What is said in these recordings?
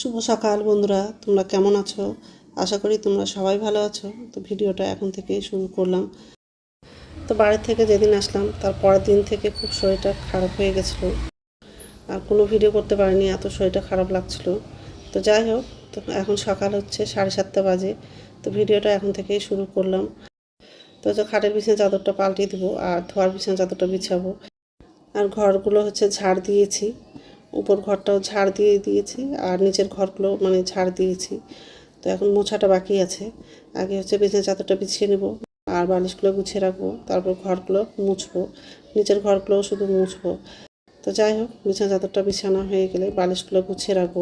শুভ সকাল বন্ধুরা, তোমরা কেমন আছো? আশা করি তোমরা সবাই ভালো আছো। তো ভিডিওটা এখন থেকেই শুরু করলাম। তো বাড়ি থেকে যেদিন আসলাম, তার পরের দিন থেকে খুব শরীরটা খারাপ হয়ে গেছিল। আর কোনো ভিডিও করতে পারিনি, এত শরীরটা খারাপ লাগছিল। তো যাই হোক, তো এখন সকাল হচ্ছে সাড়ে সাতটা বাজে। তো ভিডিওটা এখন থেকেই শুরু করলাম। তো যে খাটের বিছানা চাদরটা পাল্টিয়ে দেবো, আর ধোয়ার বিছানা চাদরটা বিছাবো। আর ঘরগুলো হচ্ছে ঝাড় দিয়েছি। উপর ঘরটাও ঝাড় দিয়ে দিয়েছি আর নিচের ঘরগুলো মানে ঝাড় দিয়েছি। তো এখন মোছাটা বাকি আছে। আগে হচ্ছে বিছানা চাদরটা বিছিয়ে নেব আর বালিশগুলো গুছিয়ে রাখব। তারপর ঘরগুলো মুছবো। নিচের ঘরগুলোও শুধু মুছবো। তো যাই হোক, বিছানা চাদরটা বিছানা হয়ে গেলে বালিশগুলো গুছিয়ে রাখব।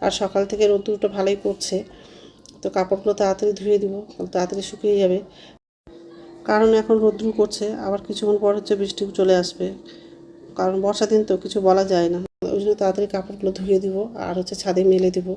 আর সকাল থেকে রোদ্দুরটা ভালোই পড়ছে। তো কাপড়গুলো তাড়াতাড়ি ধুয়ে দিব তাড়াতাড়ি শুকিয়ে যাবে। কারণ এখন রোদ্রু করছে, আবার কিছুক্ষণ পর হচ্ছে বৃষ্টি চলে আসবে। কারণ বর্ষা দিন তো কিছু বলা যায় না। জন্য তাড়াতাড়ি কাপড়গুলো ধুয়ে দিব আর হচ্ছে ছাদে মেলে দিব।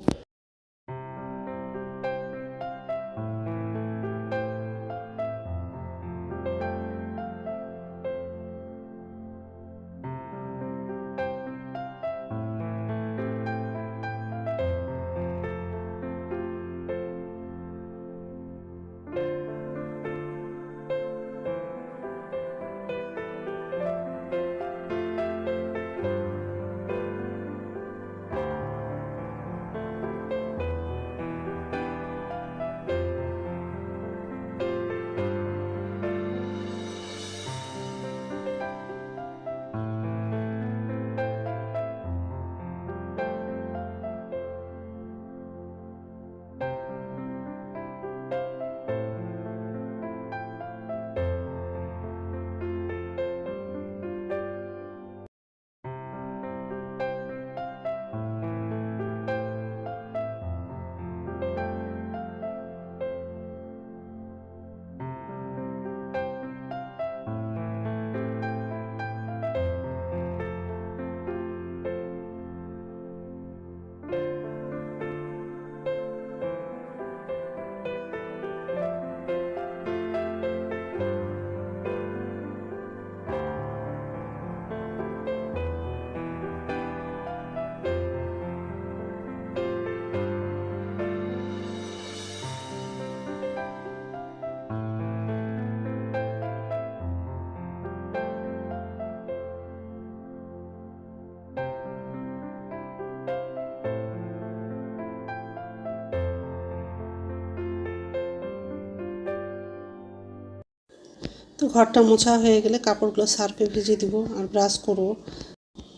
তো ঘরটা মোছা হয়ে গেলে কাপড়গুলো সার্ফে ভিজিয়ে দিব আর ব্রাশ করব।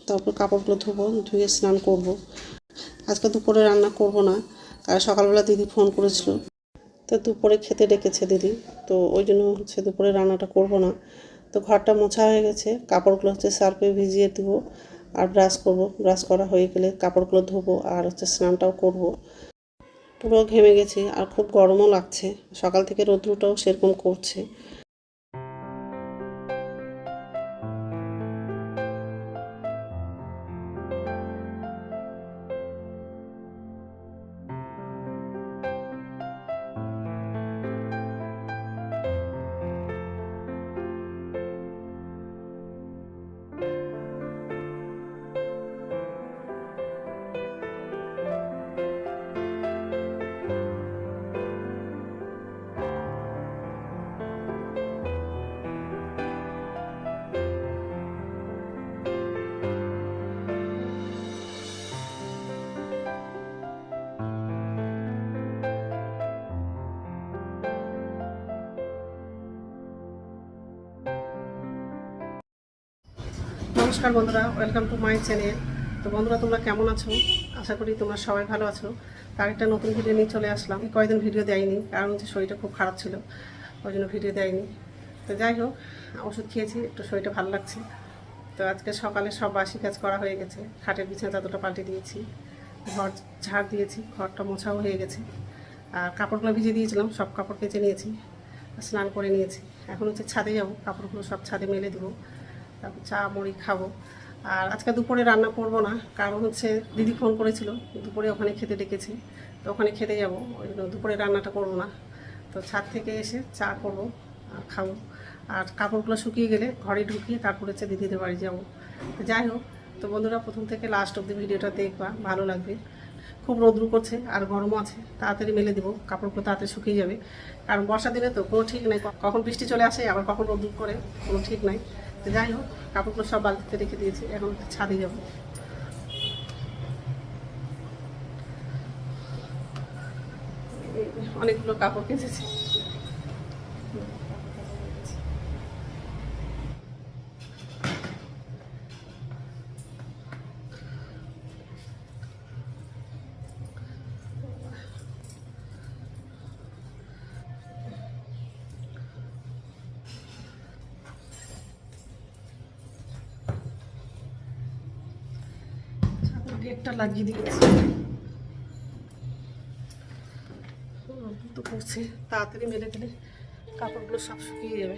তারপর কাপড়গুলো ধোবো, ধুয়ে স্নান করব। আজকে দুপুরে রান্না করব না কারণ সকালবেলা দিদি ফোন করেছিল। তো দুপুরে খেতে ডেকেছে দিদি। তো ওই জন্য হচ্ছে দুপুরে রান্নাটা করব না। তো ঘরটা মোছা হয়ে গেছে, কাপড়গুলো হচ্ছে সার্ফে ভিজিয়ে দিব আর ব্রাশ করব। ব্রাশ করা হয়ে গেলে কাপড়গুলো ধোবো আর হচ্ছে স্নানটাও করব। পুরো ঘেমে গেছি আর খুব গরমও লাগছে। সকাল থেকে রৌদ্রটাও সেরকম করছে। নমস্কার বন্ধুরা ওয়েলকাম টু মাই চ্যানেল তো বন্ধুরা, তোমরা কেমন আছো? আশা করি তোমরা সবাই ভালো আছো। তার একটা নতুন ভিডিও নিয়ে চলে আসলাম। কয়েকদিন ভিডিও দেয়নি, কারণ হচ্ছে শরীরটা খুব খারাপ ছিল, ওই জন্য ভিডিও দেয়নি। তো যাই হোক, ওষুধ খেয়েছি, একটু শরীরটা ভালো লাগছে। তো আজকে সকালে সব বাসি কাজ করা হয়ে গেছে। খাটের বিছানা চাদরটা পাল্টে দিয়েছি, ঘর ঝাড় দিয়েছি, ঘরটা মোছাও হয়ে গেছে। আর কাপড়গুলো ভিজে দিয়েছিলাম, সব কাপড় কেচে নিয়েছি স্নান করে নিয়েছি। এখন হচ্ছে ছাদে যাব, কাপড়গুলো সব ছাদে মেলে দেবো। তারপর চা, মুড়ি খাব। আর আজকে দুপুরে রান্না করব না, কারণ হচ্ছে দিদি ফোন করেছিল, দুপুরে ওখানে খেতে ডেকেছে, তো ওখানে খেতে যাব, ওই জন্য দুপুরে রান্নাটা করব না। তো ছাদ থেকে এসে চা করব আর খাব। আর কাপড়গুলো শুকিয়ে গেলে ঘরে ঢুকিয়ে তারপর হচ্ছে দিদিদের বাড়ি যাব। তো যাই হোক, তো বন্ধুরা প্রথম থেকে লাস্ট অব্দি ভিডিওটা দেখবা, ভালো লাগবে। খুব রোদ্রু করছে আর গরমও আছে, তাড়াতাড়ি মেলে দেবো, কাপড়গুলো তাড়াতাড়ি শুকিয়ে যাবে। কারণ বর্ষা দিনে তো কোনো ঠিক নেই, কখন বৃষ্টি চলে আসে, আবার কখন রোদ্রু করে, কোনো ঠিক নাই। তো যাই হোক কাপড়গুলো সব বালতিতে রেখে দিয়েছি এখন ছাদে যাব। অনেকগুলো কাপড় কেচেছি। গেটটা লাগিয়ে তো পড়ছে তাড়াতাড়ি মেলে দিলে কাপড়গুলো সব শুকিয়ে যাবে।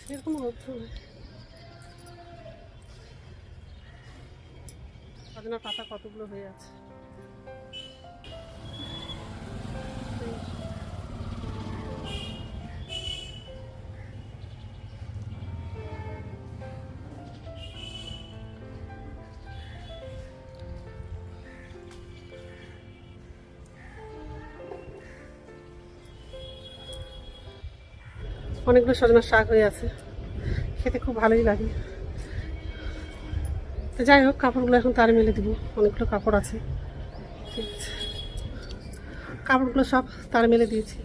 সেরকম সজনা পাতা কতগুলো হয়ে আছে। অনেকগুলো সজনার শাক হয়ে আছে। খেতে খুব ভালোই লাগে। তো যাই হোক, কাপড়গুলো এখন তার মেলে দিব। অনেকগুলো কাপড় আছে। ঠিক আছে কাপড়গুলো সব তার মেলে দিয়েছি।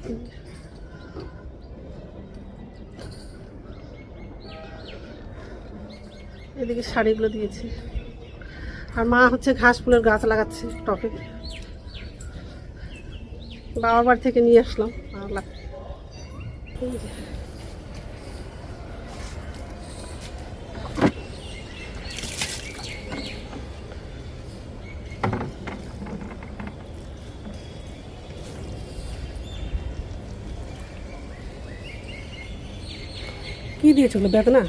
এদিকে শাড়িগুলো দিয়েছি। আর মা হচ্ছে ঘাস ফুলের গাছ লাগাচ্ছে টপে বাবার বাড়ি থেকে নিয়ে আসলাম। আর লাগ- কি দিয়েছিল বেদনা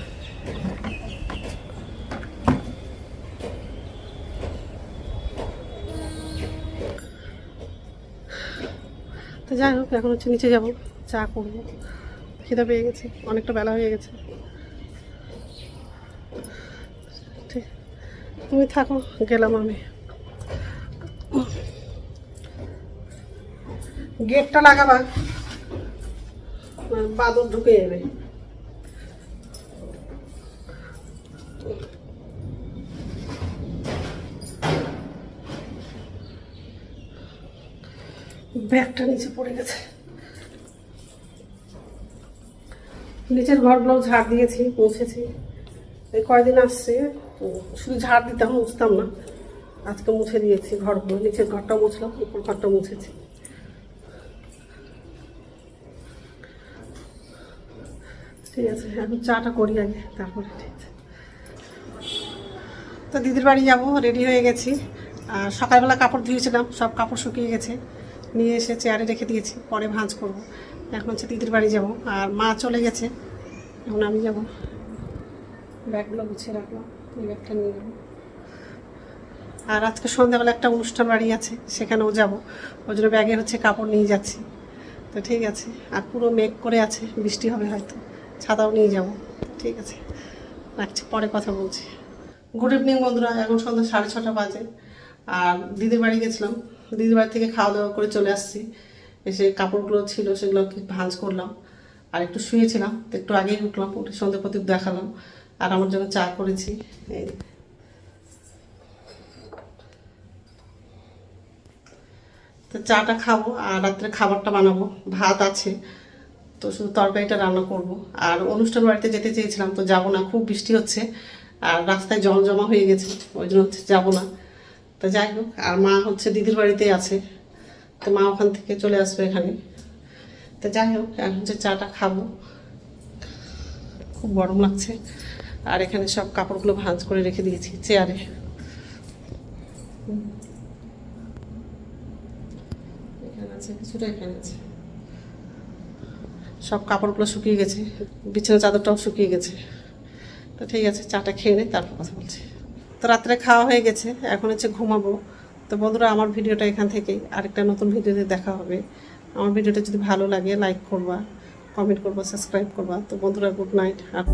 তো যাই হোক, এখন হচ্ছে নিচে যাব, চা করব। খিদে পেয়ে গেছে, অনেকটা বেলা হয়ে গেছে। ঠিক। তুমি থাকো, গেলাম আমি। গেটটা লাগাবা। বাদর ঢুকে যাবে। ব্যাগটা নিচে পড়ে গেছে। নিচের ঘরগুলো ঝাড় দিয়েছি, মুছেছি। এই কয়দিন আসছে, শুধু ঝাড় দিতাম, মুছতাম না। আজকে মুছে দিয়েছি ঘরগুলো, নিচের ঘরটা মুছলাম, উপর ঘরটা মুছেছি। ঠিক আছে, এখন চাটা করি আগে, তারপরে ঠিক আছে। তো দিদির বাড়ি যাব রেডি হয়ে গেছি। আর সকালবেলা কাপড় ধুয়েছিলাম, সব কাপড় শুকিয়ে গেছে। নিয়ে এসে চেয়ারে রেখে দিয়েছি, পরে ভাঁজ করব। এখন হচ্ছে দিদির বাড়ি যাব। আর মা চলে গেছে, এখন আমি যাব। ব্যাগগুলো গুছিয়ে রাখলাম, এই ব্যাগটা নিয়ে যাব আর আজকে সন্ধ্যাবেলা একটা অনুষ্ঠান বাড়ি আছে, সেখানেও যাব। ওই জন্য ব্যাগে হচ্ছে কাপড় নিয়ে যাচ্ছি। তো ঠিক আছে, আর পুরো মেঘ করে আছে, বৃষ্টি হবে হয়তো। ছাতাও নিয়ে যাব। ঠিক আছে, রাখছি, পরে কথা বলছি। গুড ইভিনিং বন্ধুরা, এখন সন্ধ্যা সাড়ে ছটা বাজে। আর দিদির বাড়ি গেছিলাম। দিদির বাড়ি থেকে খাওয়া দাওয়া করে চলে আসছি। এসে কাপড়গুলো ছিল, সেগুলো ভাঁজ করলাম। আর একটু শুয়েছিলাম তো একটু আগেই উঠলাম, উঠে সন্ধ্যে প্রদীপ দেখালাম। আর আমার জন্য চা করেছি। তো চাটা খাব, আর রাত্রে খাবারটা বানাবো। ভাত আছে, তো শুধু তরকারিটা রান্না করব। আর অনুষ্ঠান বাড়িতে যেতে চেয়েছিলাম, তো যাব না, খুব বৃষ্টি হচ্ছে। আর রাস্তায় জল জমা হয়ে গেছে, ওই জন্য হচ্ছে যাব না। তো যাই হোক, আর মা হচ্ছে দিদির বাড়িতেই আছে। তো মা ওখান থেকে চলে আসবে এখানে। তো যাই হোক, এখন হচ্ছে চাটা খাব। খুব গরম লাগছে। আর এখানে সব কাপড়গুলো ভাঁজ করে রেখে দিয়েছি চেয়ারে। এখানে আছে, কিছুটা এখানে আছে। সব কাপড়গুলো শুকিয়ে গেছে, বিছানা চাদরটাও শুকিয়ে গেছে। তো ঠিক আছে, চাটা খেয়ে নেই তারপর কথা বলছি। তো রাত্রে খাওয়া হয়ে গেছে, এখন হচ্ছে ঘুমাবো। তো বন্ধুরা, আমার ভিডিওটা এখান থেকেই, আরেকটা নতুন ভিডিওতে দেখা হবে। আমার ভিডিওটা যদি ভালো লাগে লাইক করবা কমেন্ট করবা সাবস্ক্রাইব করবা। তো বন্ধুরা গুড নাইট আর